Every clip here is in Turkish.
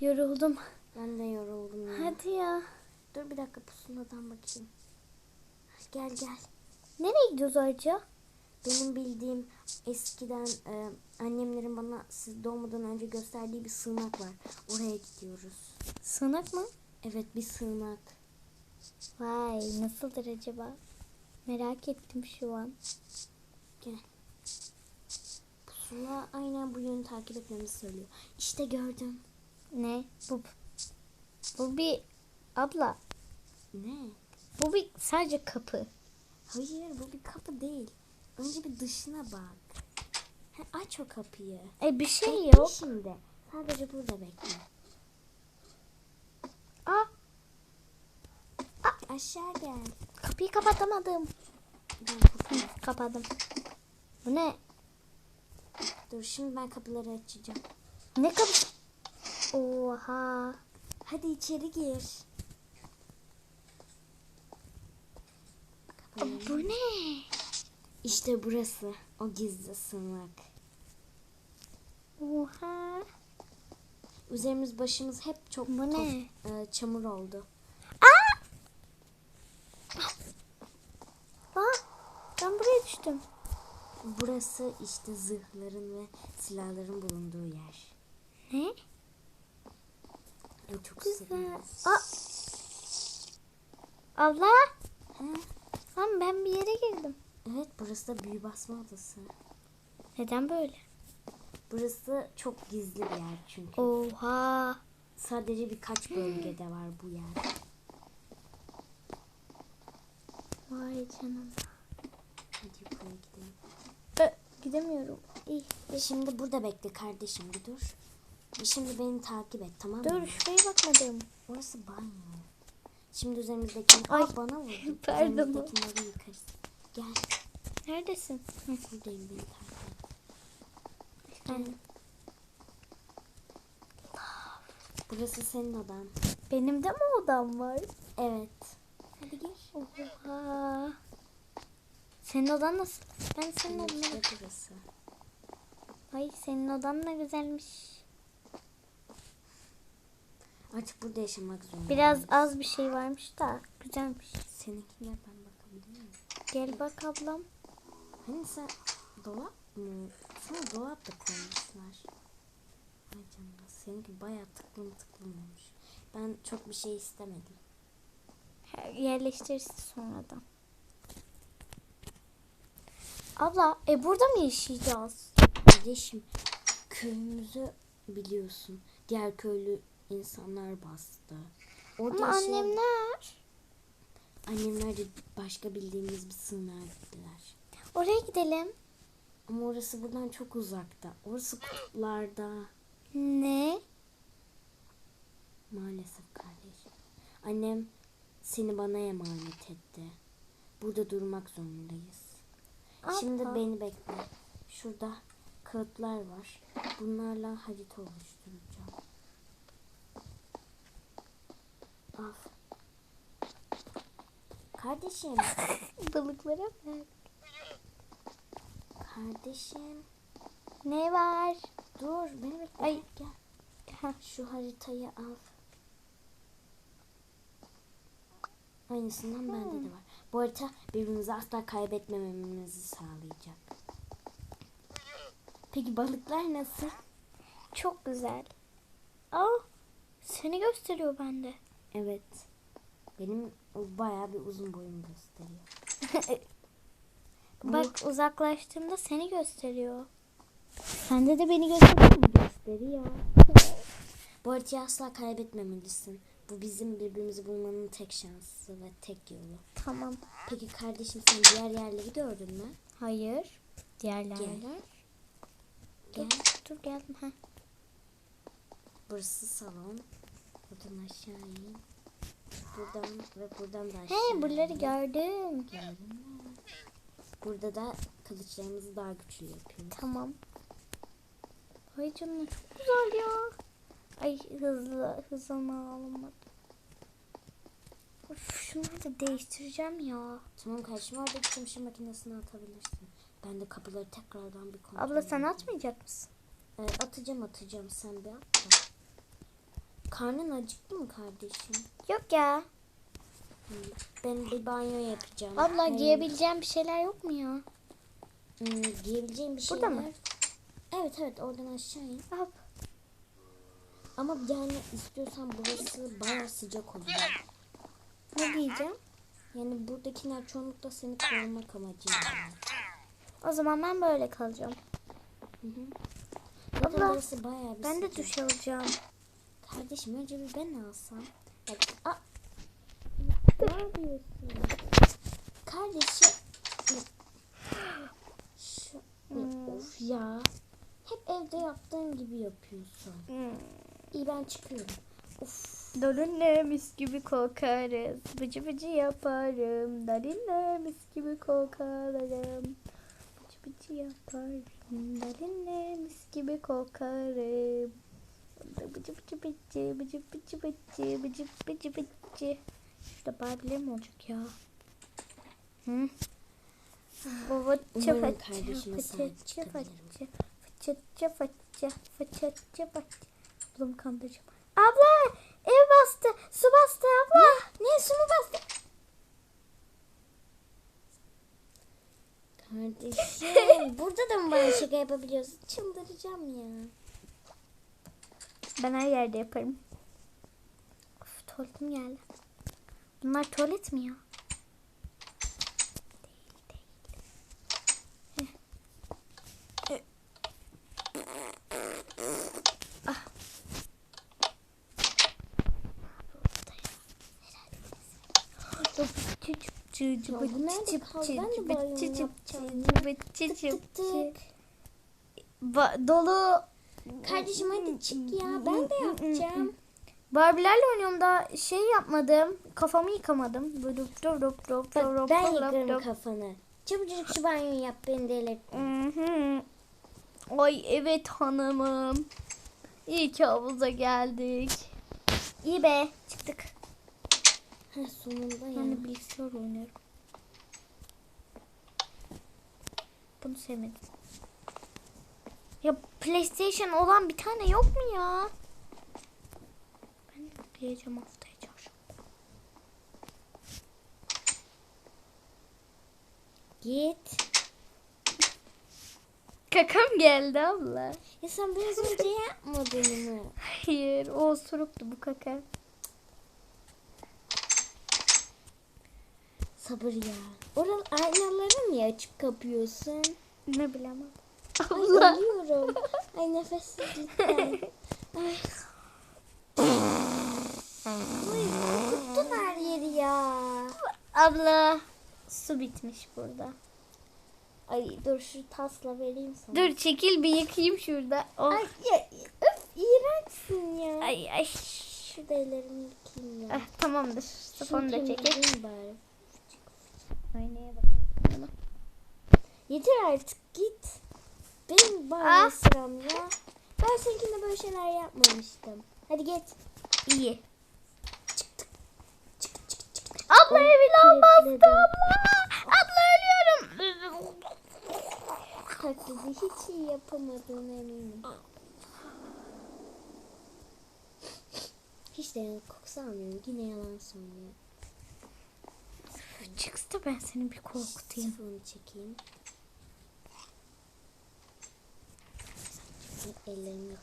Yoruldum. Ben de yoruldum ya. Hadi ya. Dur bir dakika pusuladan bakayım. Gel gel. Nereye gidiyoruz ayrıca? Benim bildiğim eskiden e, annemlerin bana siz doğmadan önce gösterdiği bir sığınak var. Oraya gidiyoruz. Sığınak mı? Evet bir sığınak. Vay nasıldır acaba? Merak ettim şu an. Gel. Pusula aynen bu yönü takip etmemizi söylüyor. İşte gördüm. Ne? Bu bu bir abla. Ne? Bu bir sadece kapı. Hayır bu bir kapı değil. Önce bir dışına bak. Ha, aç o kapıyı. E bir şey Bekle yok. şimdi. Sadece burada bekle. Aa Aşağı gel. kapıyı kapatamadım. Ben Hı, kapadım. Bu ne? Dur şimdi ben kapıları açacağım. Ne kapı? Oha. Hadi içeri gir. Aa, Bu ne? İşte burası. O gizli sığınak. Oha. Üzerimiz başımız hep çok Bu ne? e, çamur oldu. Aa, ben buraya düştüm. Burası işte zırhların ve silahların bulunduğu yer. Ne? Bu çok Güzel. Aa. Abla. Lan ben bir yere girdim. Evet burası da büyü basma odası. Neden böyle? Burası çok gizli bir yer çünkü. Oha. Sadece birkaç bölgede var bu yer. Vay canına. Hadi yukarı gidelim. Ö, gidemiyorum. İyi. Şimdi burada bekle kardeşim bir dur. Şimdi beni takip et tamam mı? Dur şuraya bakmadım. Orası banyo. Şimdi üzerimizdeki... Ay, Aa, bana vurdu. pardon. Üzerimizdekileri yıkarız. Gel. Neredesin? Hı, Buradayım beni takip et. ben- Burası senin odan. Benim de mi odam var? Evet. Hadi gir. Oha. Senin odan nasıl? Ben senin odanı... burası. Ay senin odan ne güzelmiş. Artık burada yaşamak zorundayım. Biraz az bir şey varmış da güzelmiş. Seninkine ben bakabilir miyim? Gel bak ablam. Hani sen dolap mı? Sana dolap da koymuşlar. Ay canına seninki bayağı tıklım tıklım olmuş. Ben çok bir şey istemedim. Yerleştiririz sonradan. Abla e burada mı yaşayacağız? Kardeşim köyümüzü biliyorsun. Diğer köylü insanlar bastı. Orada Ama yaşayan- annemler. Annemler de başka bildiğimiz bir sığınağa gittiler. Oraya gidelim. Ama orası buradan çok uzakta. Orası kutuplarda. Ne? Maalesef kardeşim. Annem seni bana emanet etti. Burada durmak zorundayız. Şimdi Abla. beni bekle. Şurada kağıtlar var. Bunlarla harita oluşturacağım. Al. Kardeşim, Balıklara bak. kardeşim. Ne var? Dur, beni bekle. Ay. Gel. Ha, Şu haritayı al. Aynısından bende de var. Bu harita birbirimizi asla kaybetmememizi sağlayacak. Peki balıklar nasıl? çok güzel. Aa, seni gösteriyor bende. Evet. Benim bayağı bir uzun boyum gösteriyor. Bak uzaklaştığımda seni gösteriyor. Sende de beni gösteriyor mu? Gösteriyor. Bu haritayı asla kaybetmemelisin. Bu bizim birbirimizi bulmanın tek şansı ve tek yolu. Tamam. Peki kardeşim sen diğer yerleri gördün mü? Hayır. Diğerler. Gel. Gel. Dur, dur geldim. Ha. Burası salon. Buradan aşağı in. Buradan ve buradan da He buraları gördüm. Gördün mü? Burada da kılıçlarımızı daha güçlü yapıyoruz. Tamam. Ay canına çok güzel ya. Ay hızlı hızlı alamadım. Of, şunları da değiştireceğim ya. Tamam karşıma oradaki çamaşır makinesine atabilirsin. Ben de kapıları tekrardan bir kontrol Abla sen edeyim. atmayacak mısın? Ee, atacağım atacağım sen bir at da. Karnın acıktı mı kardeşim? Yok ya. Ben bir banyo yapacağım. Abla Hayır. giyebileceğim bir şeyler yok mu ya? Hmm, giyebileceğim bir şeyler. Burada mı? Evet evet oradan aşağı in. Al. Ama yani istiyorsan burası bayağı sıcak oluyor. Ne giyeceğim? Yani buradakiler çoğunlukla seni korumak amacıyla. O zaman ben böyle kalacağım. Hı hı. Abla, Ben de duş alacağım. Kardeşim önce bir ben alsam. Bak, a- ne yapıyorsun? Kardeşim. Şu, Hmm. Of ya. Hep evde yaptığın gibi yapıyorsun. İyi ben çıkıyorum. Of. Dalinle mis gibi kokarız. Bıcı bıcı yaparım. Dalinle mis gibi kokarım. Bıcı bıcı yaparım. Dalinle mis gibi kokarım. Bıcı bıcı bıcı bıcı bıcı bıcı bıcı bıcı bıcı. Şurada Barbie'ler mi olacak ya? Hı? Baba kardeşime sahip çıkabilirim. fıçatça fıçatça fıçatça fıçatça Ablamı kandıracağım. Abla ev bastı su bastı abla. Ne su mu bastı? Kardeşim burada da mı bana şaka yapabiliyorsun? Çıldıracağım ya. Ben her yerde yaparım. Of tuvaletim geldi. Bunlar tuvalet mi ya? Değil değil. Ah. Ya bu nerede kaldı? Ben de banyo yapacağım. Tık tık tık. Ba- dolu Kardeşim hadi çık ya. Ben de yapacağım. Barbie'lerle oynuyorum da şey yapmadım. Kafamı yıkamadım. Böyle dup dup dup dup Bak dup ben yıkarım dup. kafanı. Çabucak şu banyoyu yap beni delirtme. Mhm. Ay evet hanımım. İyi ki havuza geldik. İyi be çıktık. Heh, sonunda ya. Ben de bilgisayar oynuyorum. Bunu sevmedim. Ya PlayStation olan bir tane yok mu ya? Ben de yükleyeceğim haftaya çarşamba. Git. Kakam geldi abla. Ya sen biraz önce yapmadın mı? Hayır o osuruktu bu kaka. Sabır ya. Oral aynaları niye açıp kapıyorsun? Ne bilemem. Ay Abla. ölüyorum. Ay nefessizlikten. Ay. Ay kokuttun her yeri ya. Abla. Su bitmiş burada. Ay dur şu tasla vereyim sana. Dur çekil bir yıkayayım şurada. Oh. Ay ya, öf iğrençsin ya. Ay ay. Şurada ellerimi yıkayayım ya. Ah, tamamdır. Saponu da temizleyeyim bari. Aynaya bakalım. Yeter artık git. Benim banyo Ah. sıram ya. Ben seninkinde böyle şeyler yapmamıştım. Hadi git. İyi. Çıktık. Çık çık çık. çık. Abla abla. Abla ölüyorum. Taklidi hiç iyi yapamadığına eminim. Hiç de yalan kokusu almıyorum. Yine yalan söylüyor. Çıksa ben seni bir korkutayım. Sifonu çekeyim. Bakın ellerim yok.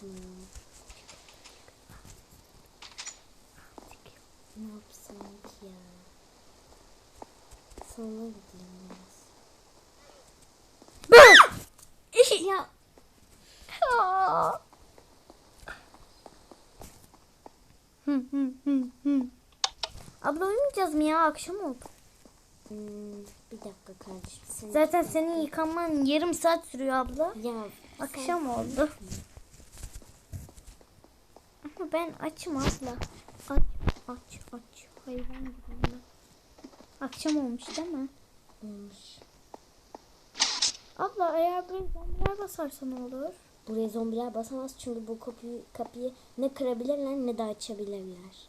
Tamam. Ne yapsam ki ya? Sana gideyim biraz. ya. Abla uyumayacağız mı ya? Akşam oldu hmm, bir dakika kardeşim. Sen Zaten senin yıkanman yarım saat sürüyor abla. ya Akşam oldu. Ama ben açım abla. Aç, aç, aç. Hayvan gibi. Akşam olmuş değil mi? olmuş. Abla eğer böyle zombiler basarsa ne olur? Buraya zombiler basamaz çünkü bu kapıyı, kapıyı ne kırabilirler ne de açabilirler.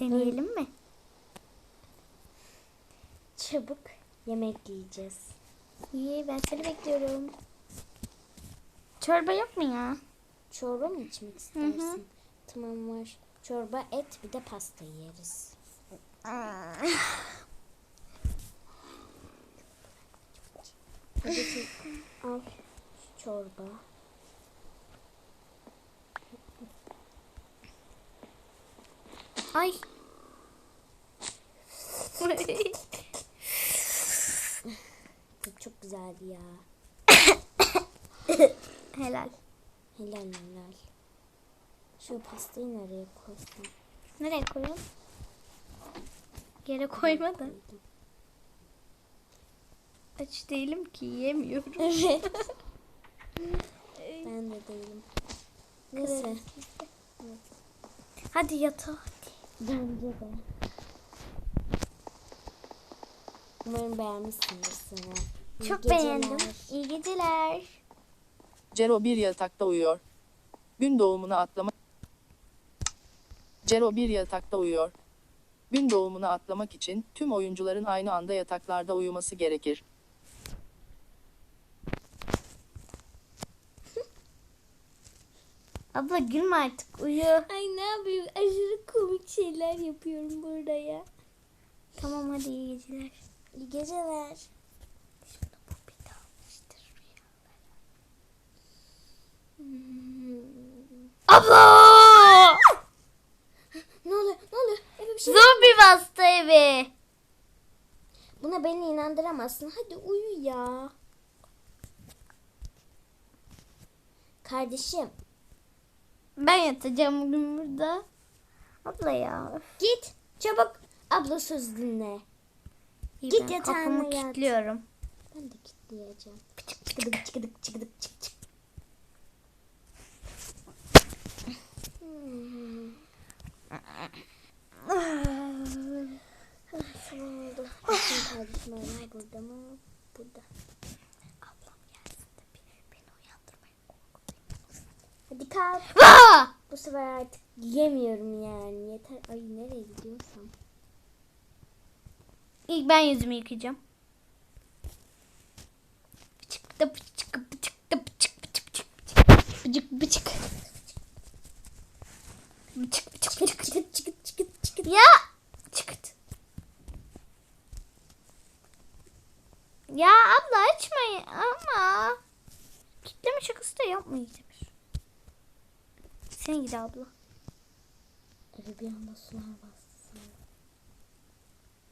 Deneyelim mi? Çabuk yemek yiyeceğiz. İyi ben seni bekliyorum. Çorba yok mu ya? Çorba mı içmek istersin? Tamam var. Çorba, et bir de pasta yeriz. Hadi sen al şu çorba. Ay. Çok güzeldi ya. Helal. Helal helal. Şu pastayı nereye koysam? Nereye koyalım? Yere koyma da. Aç değilim ki yiyemiyorum. Evet. ben de değilim. Neyse. Hadi yatağa. Bence de. Umarım beğenmişsindir sana. İyi Çok geceler. beğendim. İyi geceler. Cero bir yatakta uyuyor. Gün doğumuna atlamak Cero bir yatakta uyuyor. Gün doğumuna atlamak için tüm oyuncuların aynı anda yataklarda uyuması gerekir. Abla gülme artık uyu. Ay ne yapayım? Aşırı komik şeyler yapıyorum burada ya. Tamam hadi iyi geceler. İyi geceler. Bu bir dalmıştır rüyalara. Abla! Ne oluyor? Ne oluyor? Eve bir şey Zombi bastı evi. Buna beni inandıramazsın. Hadi uyu ya. Kardeşim Ben yatacağım bugün burada. Abla ya. git çabuk. Abla söz dinle. İyi, Git ben yatağına kapımı yat. kilitliyorum. Ben de kilitleyeceğim. Çıkıdık çıkıdık çıkıdık çık çık. Oldu. Bakın kardeşim. Hadi kalk. Bu sefer artık yemiyorum yani. Yeter. Ay nereye gidiyorsam. İlk ben yüzümü yıkayacağım. Bıçık da bıçık bıçık da bıçık bıçık bıçık bıçık. Bıçık Ya! Çıkıt. Ya abla açmayın ama. Kitleme şakası da yapmayacağım. Sen git abla. Eve bir anda sular bastı.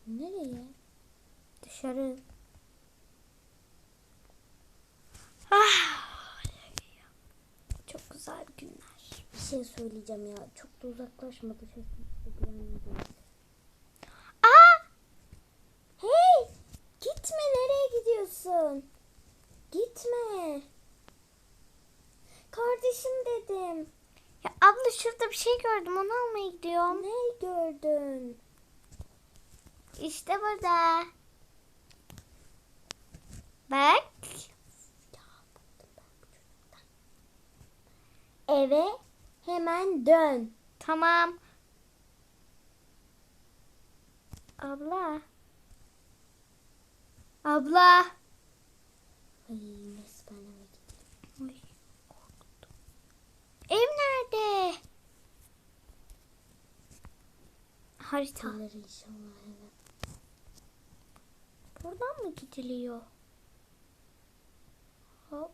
Nereye? Dışarı. Ah. Çok güzel günler. Bir şey söyleyeceğim ya. Çok da uzaklaşma dışarı. Aa! Hey! Gitme nereye gidiyorsun? Gitme. Kardeşim dedim. Ya abla şurada bir şey gördüm onu almaya gidiyorum. Ne gördün? İşte burada. Bak. Eve hemen dön. Tamam. Abla. Abla. Ay neyse ben eve gideyim. Ay, korktum. Ev nerede? Harita. Gelir inşallah eve. Buradan mı gidiliyor? Hop.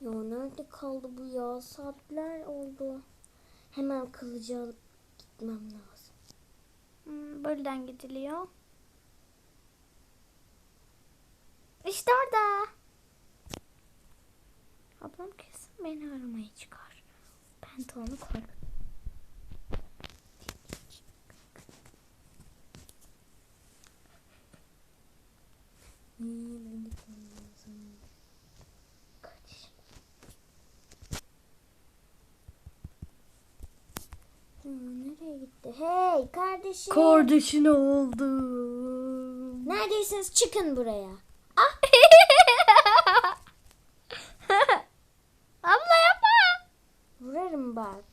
Ya nerede kaldı bu ya? Saatler oldu. Hemen kılıcı alıp gitmem lazım. Buradan gidiliyor. İşte orada. Ablam kesin beni aramaya çıkar. Ben de onu. Hmm, ben de gitmem lazım. Kardeşim. Ya nereye gitti? Hey kardeşim. Kardeşine oldu. Neredeyseniz çıkın buraya. Ah Abla yapma. vurarım bak.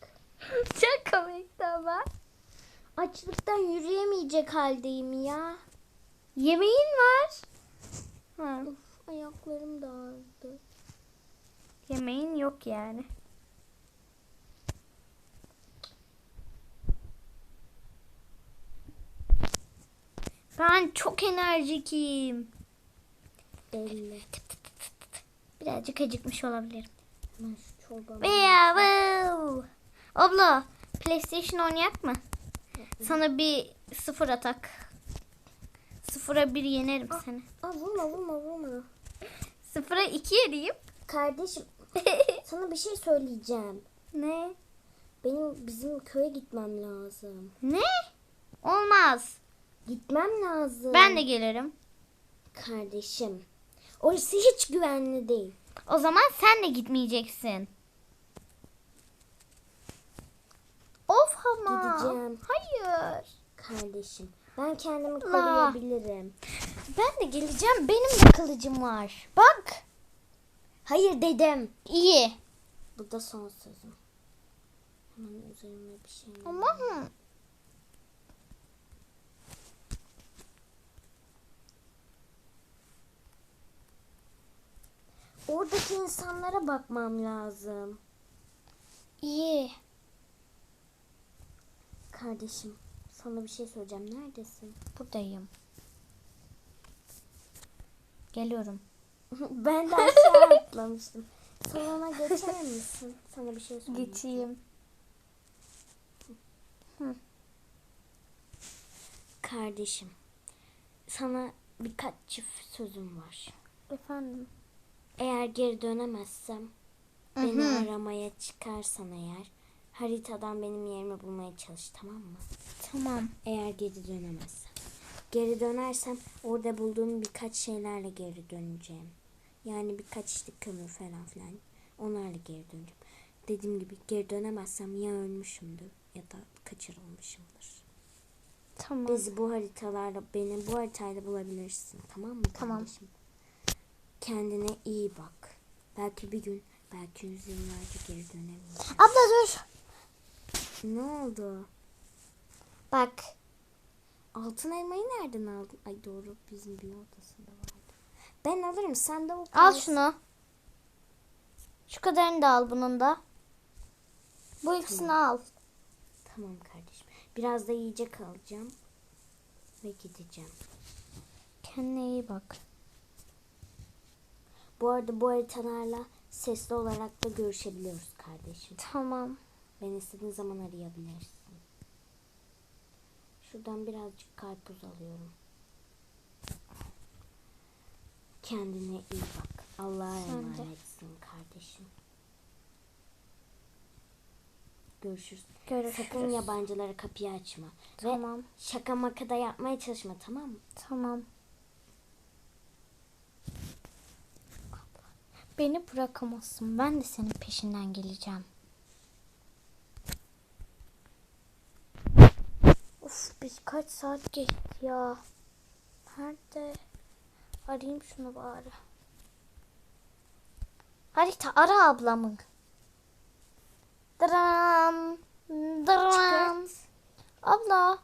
Çok komikti ama. Açlıktan yürüyemeyecek haldeyim ya. Yemeğin var. Ha. Of ayaklarım da ağrıdı. emeğin yok yani. Ben çok enerjikim. Belli. Birazcık acıkmış olabilirim. Wow. Abla PlayStation oynayak mı? Sana bir sıfır atak. Sıfıra bir yenerim seni. Aa, vurma vurma vurma. Sıfıra iki yeneyim. Kardeşim sana bir şey söyleyeceğim. ne? Benim bizim köye gitmem lazım. Ne? Olmaz. Gitmem lazım. Ben de gelirim. Kardeşim. Orası hiç güvenli değil. O zaman sen de gitmeyeceksin. Of ama. Gideceğim. Hayır. Kardeşim. Ben kendimi koruyabilirim. Ben de geleceğim. Benim de kılıcım var. Bak. Hayır dedim. İyi. Bu da son sözüm. Hemen üzerime bir şey. Ama Oradaki insanlara bakmam lazım. iyi. Kardeşim sana bir şey söyleyeceğim. Neredesin? Buradayım. Geliyorum. ben de aşağı atlamıştım. Salona geçer misin? Sana bir şey söyleyeyim. Geçeyim. Kardeşim sana birkaç çift sözüm var. Efendim. Eğer geri dönemezsem Hı beni hı. aramaya çıkarsan eğer haritadan benim yerimi bulmaya çalış tamam mı? Tamam. Eğer geri dönemezsem. Geri dönersem orada bulduğum birkaç şeylerle geri döneceğim. Yani birkaç işte kömür falan filan. Onlarla geri döneceğim. Dediğim gibi geri dönemezsem ya ölmüşümdür ya da kaçırılmışımdır. Tamam. Bizi bu haritalarla beni bu haritayla bulabilirsin tamam mı Tamam. kardeşim? Kendine iyi bak. Belki bir gün belki yüzyıllarca geri dönemeyeceğim. Abla dur. Ne oldu? Bak. Altın elmayı nereden aldın? Ay doğru bizim bir odasında vardı. Ben alırım sen de o Al şunu. Şu kadarını da al bunun da. Bu ikisini al. Tamam kardeşim. Biraz da yiyecek alacağım. Ve gideceğim. Kendine iyi bak. Bu arada bu haritalarla sesli olarak da görüşebiliyoruz kardeşim. Tamam. Beni istediğin zaman arayabilirsin. Şuradan birazcık karpuz alıyorum. Kendine iyi bak. Allah'a emanetsin kardeşim. Görüşürüz. Görüşürüz. Sakın yabancılara kapıyı açma. Ve Tamam. şaka maka da yapmaya çalışma tamam mı? Tamam. Beni bırakamazsın. Ben de senin peşinden geleceğim. Of biz kaç saat geçti ya. Nerede? Arayayım şunu bari. Harita ara ablamı. Dram. Dram. Çıkart. Abla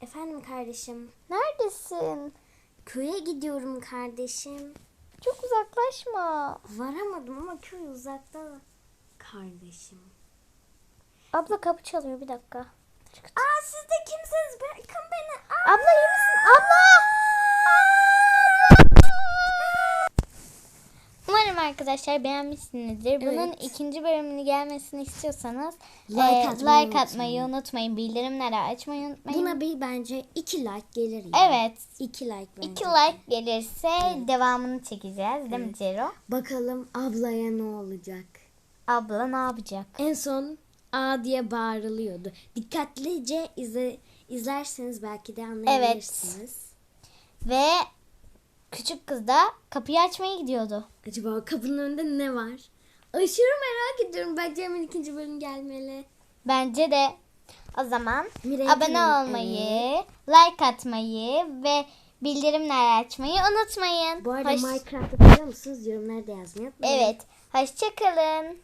Efendim kardeşim. neredesin? Köye gidiyorum kardeşim. Çok uzaklaşma. Varamadım ama köy uzakta. Kardeşim. Abla kapı çalıyor bir dakika. Aa siz de kimsiniz? Bırakın beni. Aa! Abla iyi misin? Abla! Umarım arkadaşlar beğenmişsinizdir. Bunun Evet. ikinci bölümünü gelmesini istiyorsanız Like e, atmayı like atmayı unutmayın. unutmayın. Bildirimleri açmayı unutmayın. Buna bir bence iki like gelir ya. evet. İki like bence. iki like gelirse devamını çekeceğiz. Değil mi Cero? Bakalım ablaya ne olacak? Abla ne yapacak? En son A diye bağırılıyordu. Dikkatlice izle, izlerseniz belki de anlayabilirsiniz. Ve küçük kız da kapıyı açmaya gidiyordu. Acaba kapının önünde ne var? Aşırı merak ediyorum. Bence hemen ikinci bölüm gelmeli. Bence de o zaman Miray abone olmayı, like atmayı ve bildirimleri açmayı unutmayın. Bu arada Hoş- Minecraft'ı biliyor musunuz? Yorumlarda yazmayı unutmayın. Evet. Hoşçakalın.